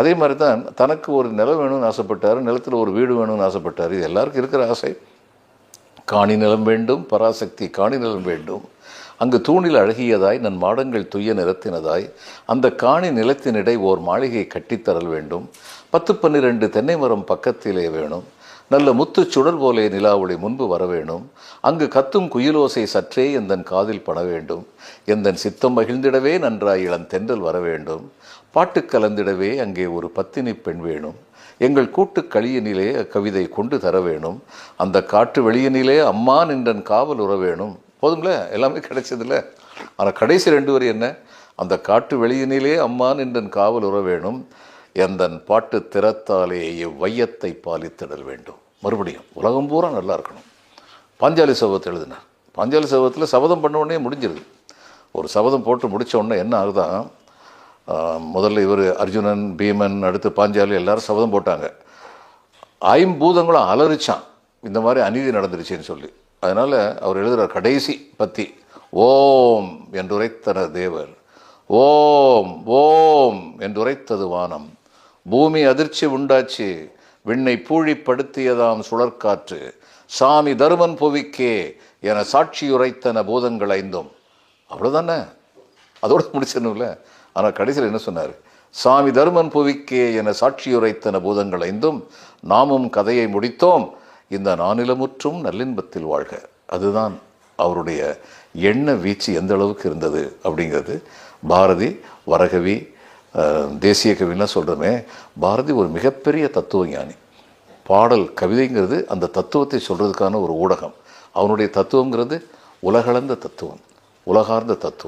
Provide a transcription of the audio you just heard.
அதே மாதிரி தான் தனக்கு ஒரு நிலம் வேணும்னு ஆசைப்பட்டார் நிலத்தில் ஒரு வீடு வேணும்னு ஆசைப்பட்டார். இது எல்லாருக்கும் இருக்கிற ஆசை. காணி நிலம் வேண்டும் பராசக்தி காணி நிலம் வேண்டும். அங்கு தூணில் அழகியதாய் நன் மாடங்கள் துய்ய நிறத்தினதாய் அந்த காணி நிலத்தினிடை ஓர் மாளிகை கட்டித்தரல் வேண்டும். பத்து பன்னிரண்டு தென்னை மரம் பக்கத்திலே வேணும். நல்ல முத்துச் சுடர் போலே நிலாவொளி முன்பு வர வேணும் அங்கு கத்தும் குயிலோசை சற்றே எந்தன் காதில் பட வேண்டும். எந்தன் சித்தம் மகிழ்ந்திடவே நன்றாய் இளம் தென்றல் வர வேண்டும். பாட்டு கலந்திடவே அங்கே ஒரு பத்தினி பெண் வேணும். எங்கள் கூட்டு களியனிலே அக்கவிதை கொண்டு தர வேணும் அந்த காட்டு வெளியனிலே அம்மா நின்றன் காவல் உற வேணும் போதும்ல? எல்லாமே கிடைச்சதில்ல ஆனால் கடைசி ரெண்டு வரி என்ன? அந்த காட்டு வெளியினிலே அம்மா நின்றன் காவல் உற வேணும் எந்தன் பாட்டு திறத்தாலே இவ்வையத்தை பாலித்திடல் வேண்டும். மறுபடியும் உலகம் பூரா நல்லா இருக்கணும். பாஞ்சாலி சபத்தை எழுதினார் பாஞ்சாலி சபத்தில் சபதம் பண்ண உடனே முடிஞ்சிருது. ஒரு சபதம் போட்டு முடித்த உடனே என்ன ஆகுதான் முதல்ல இவர் அர்ஜுனன் பீமன் அடுத்து பாஞ்சாலி எல்லாரும் சபதம் போட்டாங்க. ஐம்பூதங்களும் அலறிச்சான். இந்த மாதிரி அநீதி நடந்துருச்சுன்னு சொல்லி. அதனால் அவர் எழுதுகிறார் கடைசி பத்தி ஓம் என்றுரைத்தனர் தேவர். ஓம் ஓம் என்றுரைத்தது வானம். பூமி அதிர்ச்சி உண்டாச்சு விண்ணை பூழிப்படுத்தியதாம் சுழற்காற்று. சாமி தருமன் புவிக்கே என சாட்சியுரைத்தன பூதங்கள் ஐந்தும். அவ்வளோதானே அதோடு முடிச்சிடணும்ல? ஆனால் கடைசியில் என்ன சொன்னார்? சாமி தருமன் புவிக்கே என சாட்சியுரைத்தன பூதங்கள் ஐந்தும் நாமும் கதையை முடித்தோம். இந்த நானிலமுற்றும் நல்லின்பத்தில் வாழ்க. அதுதான் அவருடைய எண்ண வீச்சு எந்த அளவுக்கு இருந்தது அப்படிங்கிறது. பாரதி வரகவி தேசிய கவின்லாம் சொல்கிறோமே பாரதி ஒரு மிகப்பெரிய தத்துவ ஞானி பாடல் கவிதைங்கிறது அந்த தத்துவத்தை சொல்கிறதுக்கான ஒரு ஊடகம். அவனுடைய தத்துவங்கிறது உலகளந்த தத்துவம் உலகார்ந்த தத்துவம்.